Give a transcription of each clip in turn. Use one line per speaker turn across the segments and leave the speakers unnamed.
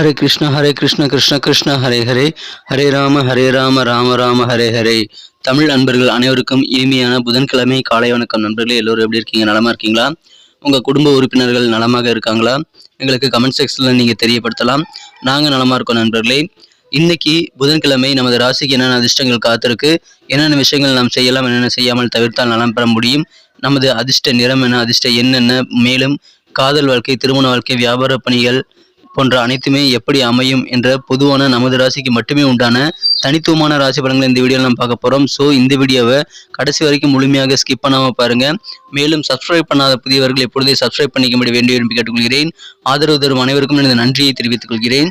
ஹரே கிருஷ்ண ஹரே கிருஷ்ண கிருஷ்ண கிருஷ்ண ஹரே ஹரே ஹரே ராம ஹரே ராம ராம ராம ஹரே ஹரே தமிழ் நண்பர்கள் அனைவருக்கும் இனிமையான புதன்கிழமை காலை வணக்கம் நண்பர்களே எல்லோரும் எப்படி இருக்கீங்க? நலமா இருக்கீங்களா? உங்கள் குடும்ப உறுப்பினர்கள் நலமாக இருக்காங்களா? எங்களுக்கு கமெண்ட் செக்ஷனில் நீங்கள் தெரியப்படுத்தலாம். நாங்கள் நலமாக இருக்கோம் நண்பர்களே. இன்னைக்கு புதன்கிழமை நமது ராசிக்கு என்னென்ன அதிர்ஷ்டங்கள் காத்திருக்கு என்னென்ன விஷயங்கள் நாம் செய்யலாம் என்னென்ன செய்யாமல் தவிர்த்தால் நலம் பெற முடியும் நமது அதிர்ஷ்ட நிறம் என்ன அதிர்ஷ்ட என்னென்ன மேலும் காதல் வாழ்க்கை திருமண வாழ்க்கை வியாபார பணிகள் போன்ற அனைத்துமே எப்படி அமையும் என்ற பொதுவான நமது ராசிக்கு மட்டுமே உண்டான தனித்துவமான ராசி பலன்களை இந்த வீடியோவில் நம்ம பார்க்க போகிறோம் ஸோ இந்த வீடியோவை கடைசி வரைக்கும் முழுமையாக ஸ்கிப் பண்ணாமல் பாருங்கள் மேலும் சப்ஸ்கிரைப் பண்ணாத புதியவர்கள் எப்பொழுதே சப்ஸ்கிரைப் பண்ணிக்கும்படி வேண்டிய விரும்பி கேட்டுக்கொள்கிறேன். ஆதரவு தரும் அனைவருக்கும் எனது நன்றியை தெரிவித்துக் கொள்கிறேன்.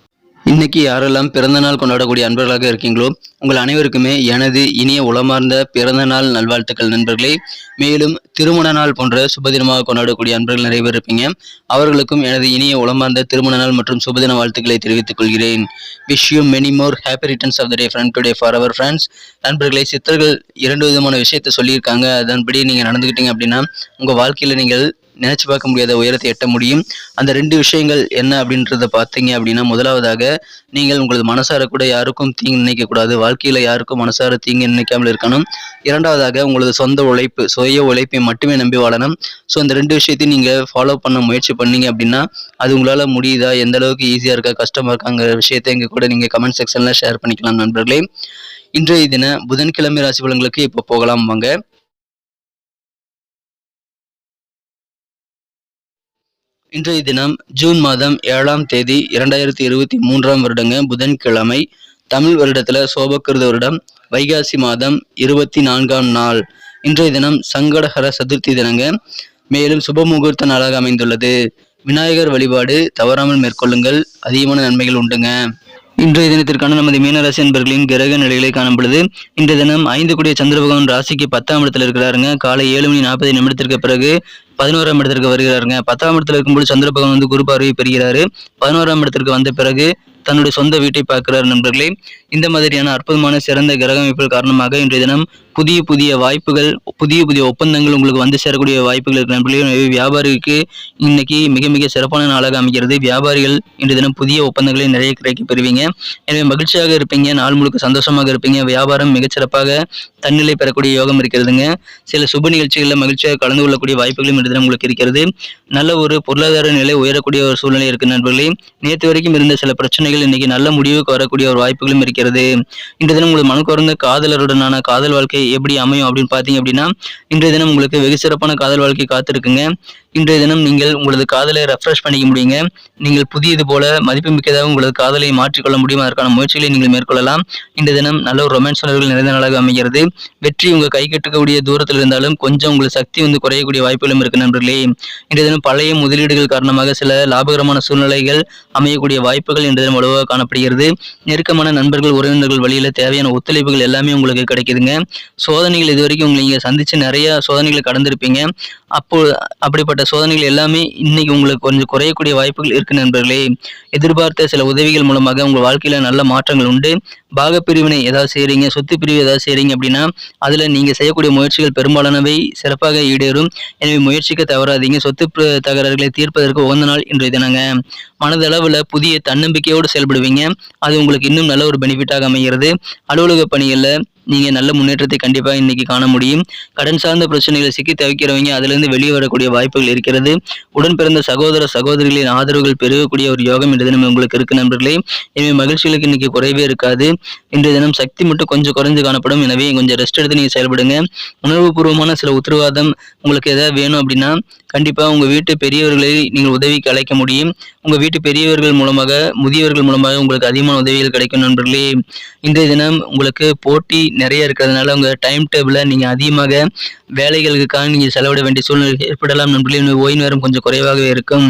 இன்னைக்கு யாரெல்லாம் பிறந்தநாள் கொண்டாடக்கூடிய அன்பர்களாக இருக்கீங்களோ உங்கள் அனைவருக்குமே எனது இனிய உளமார்ந்த பிறந்த நாள் நல்வாழ்த்துக்கள் நண்பர்களே. மேலும் திருமண நாள் போன்ற சுபதினமாக கொண்டாடக்கூடிய அன்பர்கள் நிறைய பேர் இருப்பீங்க. அவர்களுக்கும் எனது இனிய உளமார்ந்த திருமண நாள் மற்றும் சுபதின வாழ்த்துக்களை தெரிவித்துக் கொள்கிறேன். Wish you many more happy returns of the day friend today for our friends நண்பர்களை சித்தர்கள் இரண்டு விதமான விஷயத்தை சொல்லியிருக்காங்க. அதன்படி நீங்கள் நடந்துக்கிட்டீங்க அப்படின்னா உங்கள் வாழ்க்கையில் நீங்கள் நினைச்சு பார்க்க முடியாத உயரத்தை எட்ட முடியும். அந்த ரெண்டு விஷயங்கள் என்ன அப்படின்றத பார்த்தீங்க அப்படின்னா முதலாவதாக நீங்கள் உங்களது மனசார கூட யாருக்கும் தீங்கு நினைக்கக்கூடாது வாழ்க்கையில் யாருக்கும் மனசார தீங்கு நினைக்காமல் இருக்கணும். இரண்டாவதாக உங்களது சொந்த உழைப்பு சுய உழைப்பை மட்டுமே நம்பி வாழணும். ஸோ அந்த ரெண்டு விஷயத்தையும் நீங்கள் ஃபாலோ பண்ண முயற்சி பண்ணீங்க அப்படின்னா அது உங்களால் முடியுதா? எந்த அளவுக்கு ஈஸியாக இருக்கா? கஷ்டமாக இருக்காங்கிற விஷயத்தை எங்கள் கூட நீங்கள் கமெண்ட் செக்ஷனில் ஷேர் பண்ணிக்கலாம் நண்பர்களே. இன்றைய தின புதன்கிழமை ராசி பலன்களுக்கு இப்போ போகலாம் வாங்க. இன்றைய தினம் ஜூன் மாதம் ஏழாம் தேதி இரண்டாயிரத்தி இருபத்தி மூன்றாம் வருடங்க புதன்கிழமை தமிழ் வருடத்துல சோபக்கிருத வருடம் வைகாசி மாதம் இருபத்தி நான்காம் நாள். இன்றைய தினம் சங்கடஹர சதுர்த்தி தினங்க. மேலும் சுப முகூர்த்த நாளாக அமைந்துள்ளது. விநாயகர் வழிபாடு தவறாமல் மேற்கொள்ளுங்கள். அதிகமான நன்மைகள் உண்டுங்க. இன்றைய தினத்திற்கான நமது மீனராசி என்பர்களின் கிரக நிலைகளை காணப்படுது இன்றைய தினம் ஐந்து கூடிய சந்திர பகவான் ராசிக்கு பத்தாம் இடத்துல இருக்கிறாருங்க. காலை ஏழு மணி நாற்பது நிமிடத்திற்கு பிறகு பதினோராம் இடத்திற்கு வருகிறாருங்க. பத்தாம் இடத்துல இருக்கும்போது சந்திர பகவான் வந்து குரு பார்வையை பெறுகிறாரு. பதினோராம் இடத்திற்கு வந்த பிறகு தன்னுடைய சொந்த வீட்டை பார்க்கிறார் நண்பர்களே. இந்த மாதிரியான அற்புதமான சிறந்த கிரக அமைப்புகள் காரணமாக இன்றைய தினம் புதிய புதிய வாய்ப்புகள் புதிய புதிய ஒப்பந்தங்கள் உங்களுக்கு வந்து சேரக்கூடிய வாய்ப்புகள் இருக்கு நண்பர்களே. வியாபாரிக்கு இன்னைக்கு மிக மிக சிறப்பான நாளாக அமைகிறது. வியாபாரிகள் இன்று தினம் புதிய ஒப்பந்தங்களை நிறைய கிடைக்க பெறுவீங்க. எனவே மகிழ்ச்சியாக இருப்பீங்க நாள் முழுக்க சந்தோஷமாக இருப்பீங்க. வியாபாரம் மிகச்சிறப்பாக தன்னிலை பெறக்கூடிய யோகம் இருக்கிறதுங்க. சில சுப நிகழ்ச்சிகளில் மகிழ்ச்சியாக கலந்து கொள்ளக்கூடிய வாய்ப்புகளும் இன்று தினம் உங்களுக்கு இருக்கிறது. நல்ல ஒரு பொருளாதார நிலை உயரக்கூடிய ஒரு சூழ்நிலை இருக்கு நண்பர்களே. நேற்று வரைக்கும் இருந்த சில பிரச்சனைகள் இன்னைக்கு நல்ல முடிவுக்கு வரக்கூடிய ஒரு வாய்ப்புகளும் இருக்கிறது. இன்று தினம் உங்களுக்கு மனு குறைந்த காதலருடனான காதல் வாழ்க்கை எப்படி அமையும் அப்படின்னு பார்த்தீங்க அப்படின்னா இன்றைய தினம் உங்களுக்கு வெகு சிறப்பான காதல் வாழ்க்கை காத்திருக்குங்க. இன்றைய தினம் நீங்கள் உங்களது காதலை ரெஃப்ரெஷ் பண்ணிக்க முடியுங்க. நீங்கள் புதியது போல மதிப்புமிக்கதாக உங்களது காதலை மாற்றிக்கொள்ள முடியும்? அதற்கான முயற்சிகளை நீங்கள் மேற்கொள்ளலாம். இன்றைய தினம் நல்ல ஒரு ரொமான்ஸ் உணர்வுகள் நிறைந்த நாளாக அமைகிறது. வெற்றி உங்கள் கை கட்டக்கூடிய தூரத்தில் இருந்தாலும் கொஞ்சம் உங்களுக்கு சக்தி வந்து குறையக்கூடிய வாய்ப்புகளும் இருக்கு நண்பர்களே. இன்றைய தினம் பழைய முதலீடுகள் காரணமாக சில லாபகரமான சூழ்நிலைகள் அமையக்கூடிய வாய்ப்புகள் இன்றைய தினம் வலுவாக காணப்படுகிறது. நெருக்கமான நண்பர்கள் உறவினர்கள் வழியில் தேவையான ஒத்துழைப்புகள் எல்லாமே உங்களுக்கு கிடைக்குதுங்க. சோதனைகள் இது வரைக்கும் உங்களை நீங்கள் சந்தித்து நிறைய சோதனைகளை கடந்திருப்பீங்க. அப்போ அப்படிப்பட்ட சோதனைகள் எல்லாமே இன்னைக்கு உங்களுக்கு கொஞ்சம் குறையக்கூடிய வாய்ப்புகள் இருக்கு நண்பர்களே. எதிர்பார்த்த சில உதவிகள் மூலமாக உங்கள் வாழ்க்கையில் நல்ல மாற்றங்கள் உண்டு. பாகப்பிரிவினை ஏதாவது செய்கிறீங்க சொத்து பிரிவு ஏதாவது செய்கிறீங்க அப்படின்னா அதில் நீங்கள் செய்யக்கூடிய முயற்சிகள் பெரும்பாலானவை சிறப்பாக ஈடேறும். எனவே முயற்சிக்க தவறாதீங்க. சொத்து தகராறுகளை தீர்ப்பதற்கு உகந்த நாள் இன்றைய தினங்க. மனதளவில் புதிய தன்னம்பிக்கையோடு செயல்படுவீங்க. அது உங்களுக்கு இன்னும் நல்ல ஒரு பெனிஃபிட்டாக அமைகிறது. அலுவலக பணிகளில் நீங்கள் நல்ல முன்னேற்றத்தை கண்டிப்பாக இன்றைக்கி காண முடியும். கடன் சார்ந்த பிரச்சனைகளை சிக்கி தவிக்கிறவங்க அதிலிருந்து வெளியே வரக்கூடிய வாய்ப்புகள் இருக்கிறது. உடன் பிறந்த சகோதர சகோதரிகளின் ஆதரவுகள் பெருகக்கூடிய ஒரு யோகம் இன்று தினம் உங்களுக்கு இருக்கு நண்பர்களே. எனவே மகிழ்ச்சிகளுக்கு இன்றைக்கி குறைவே இருக்காது. இன்றைய தினம் சக்தி மட்டும் கொஞ்சம் குறைஞ்சு காணப்படும். எனவே கொஞ்சம் ரெஸ்ட் எடுத்து நீங்கள் செயல்படுங்க. உணர்வுபூர்வமான சில உத்தரவாதம் உங்களுக்கு எதாவது வேணும் அப்படின்னா கண்டிப்பாக உங்கள் வீட்டு பெரியவர்களை நீங்கள் உதவிக்கு அழைக்க முடியும். உங்கள் வீட்டு பெரியவர்கள் மூலமாக முதியவர்கள் மூலமாக உங்களுக்கு அதிகமான உதவிகள் கிடைக்கும் நண்பர்களே. இன்றைய தினம் உங்களுக்கு போட்டி நிறைய இருக்கிறதுனால உங்கள் டைம் டேபிளை நீங்கள் அதிகமாக வேலைகளுக்காக நீங்கள் செலவிட வேண்டிய சூழ்நிலை ஏற்படலாம் நண்பர்களே. ஓய்வு நேரம் கொஞ்சம் குறைவாகவே இருக்கும்.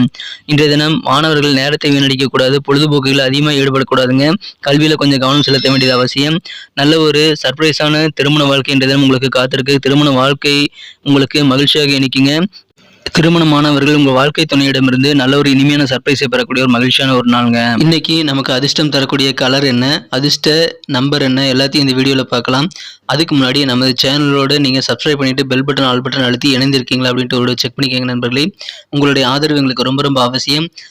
இன்றைய தினம் மாணவர்கள் நேரத்தை வீணடிக்கக்கூடாது பொழுதுபோக்குகள் அதிகமாக ஈடுபடக்கூடாதுங்க. கல்வியில் கொஞ்சம் கவனம் செலுத்த வேண்டியது அவசியம். நல்ல ஒரு சர்ப்ரைஸான திருமண வாழ்க்கை இன்றைய தினம் உங்களுக்கு காத்திருக்கு. திருமண வாழ்க்கை உங்களுக்கு மகிழ்ச்சியாக இணைக்குங்க திருமணமானவர்கள் உங்கள் வாழ்க்கை துணையிடமிருந்து நல்ல ஒரு இனிமையான சர்ப்ரைஸை பெறக்கூடிய ஒரு மகிழ்ச்சியான ஒரு நாளுங்க. இன்னைக்கு நமக்கு அதிர்ஷ்டம் தரக்கூடிய கலர் என்ன அதிர்ஷ்ட நம்பர் என்ன எல்லாத்தையும் இந்த வீடியோவில் பார்க்கலாம். அதுக்கு முன்னாடி நமது சேனலோட நீங்கள் சப்ஸ்கிரைப் பண்ணிட்டு பெல் பட்டன் ஆல் பட்டன் அழுத்தி இணைந்திருக்கீங்களா அப்படின்ட்டு ஒரு செக் பண்ணிக்கோங்க நண்பர்களே. உங்களுடைய ஆதரவு எங்களுக்கு ரொம்ப ரொம்ப அவசியம்.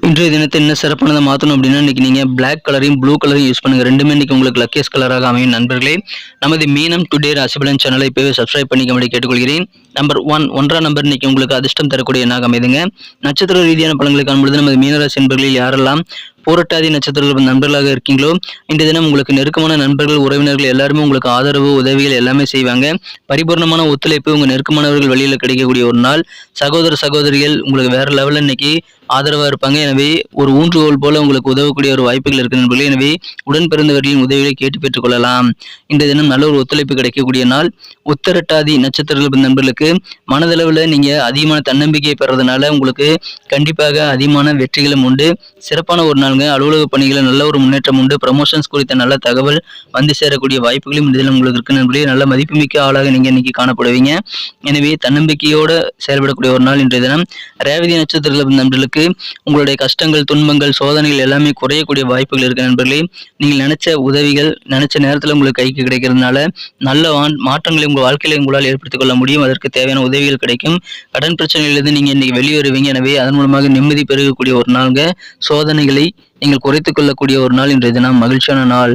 இன்றைய தினத்தை என்ன சிறப்பானதை மாற்றணும் அப்படின்னா இன்னைக்கு நீங்கள் பிளாக் கலரையும் ப்ளூ கலரையும் யூஸ் பண்ணுங்க. ரெண்டுமே இன்னைக்கு உங்களுக்கு லக்கியஸ் கலராக அமையும் நண்பர்களே. நமது மீனம் டுடே ராசிபலன் சேனலை இப்போவே சப்ஸ்கிரைப் பண்ணிக்க கேட்டுக்கொள்கிறேன். நம்பர் ஒன் ஒன்றாம் நம்பர் இன்னைக்கு உங்களுக்கு அதிர்ஷ்டம் தரக்கூடிய எண்ணாக அமைதுங்க. நட்சத்திர ரீதியான பலன்களை காணும்பொழுது நமது மீனராசி நண்பர்களில் யாரெல்லாம் போராட்டாதி நட்சத்திரங்கள் நண்பர்களாக இருக்கீங்களோ? இன்றைய தினம் உங்களுக்கு நெருக்கமான நண்பர்கள் உறவினர்கள் எல்லாருமே உங்களுக்கு ஆதரவு உதவிகள் எல்லாமே செய்வாங்க. பரிபூர்ணமான ஒத்துழைப்பு உங்கள் நெருக்கமானவர்கள் வழியில் கிடைக்கக்கூடிய ஒரு நாள். சகோதர சகோதரிகள் உங்களுக்கு வேற லெவலில் இன்னைக்கு ஆதரவாக இருப்பாங்க. எனவே ஒரு ஊன்றுகோல் போல உங்களுக்கு உதவக்கூடிய ஒரு வாய்ப்புகள் இருக்கு நண்பர்களே. எனவே உடன் பிறந்தவர்களின் உதவிகளை கேட்டு பெற்றுக்கொள்ளலாம். இந்த தினம் நல்ல ஒரு ஒத்துழைப்பு கிடைக்கக்கூடிய நாள். உத்தரட்டாதி நட்சத்திரங்கள் நண்பர்களுக்கு மனதளவில் நீங்க அதிகமான தன்னம்பிக்கையை பெறதுனால உங்களுக்கு கண்டிப்பாக அதிகமான வெற்றிகளும் உண்டு. சிறப்பான ஒரு நாள் நான்கு அலுவலக பணிகளில் நல்ல ஒரு முன்னேற்றம் உண்டு. ப்ரமோஷன்ஸ் குறித்த நல்ல தகவல் வந்து சேரக்கூடிய வாய்ப்புகளும் இந்த உங்களுக்கு இருக்கு நண்பர்களே. நல்ல மதிப்புமிக்க ஆளாக நீங்கள் இன்னைக்கு காணப்படுவீங்க. எனவே தன்னம்பிக்கையோடு செயல்படக்கூடிய ஒரு நாள் இன்றைய தினம். ரேவதி நட்சத்திரத்தில் நண்பர்களுக்கு உங்களுடைய கஷ்டங்கள் துன்பங்கள் சோதனைகள் எல்லாமே குறையக்கூடிய வாய்ப்புகள் இருக்கு நண்பர்களே. நீங்கள் நினைச்ச உதவிகள் நினைச்ச நேரத்தில் உங்களுக்கு கைக்கு கிடைக்கிறதுனால நல்ல மாற்றங்களை உங்கள் வாழ்க்கையில உங்களால் ஏற்படுத்திக் கொள்ள முடியும். அதற்கு தேவையான உதவிகள் கிடைக்கும். கடன் பிரச்சனையிலிருந்து நீங்கள் இன்னைக்கு வெளியேறுவீங்க. எனவே அதன் மூலமாக நிம்மதி பெருகக்கூடிய ஒரு நாளுங்க. சோதனைகளை நீங்கள் குறைத்து கொள்ளக்கூடிய ஒரு நாள் இன்றைய தினம். மகிழ்ச்சியான நாள்.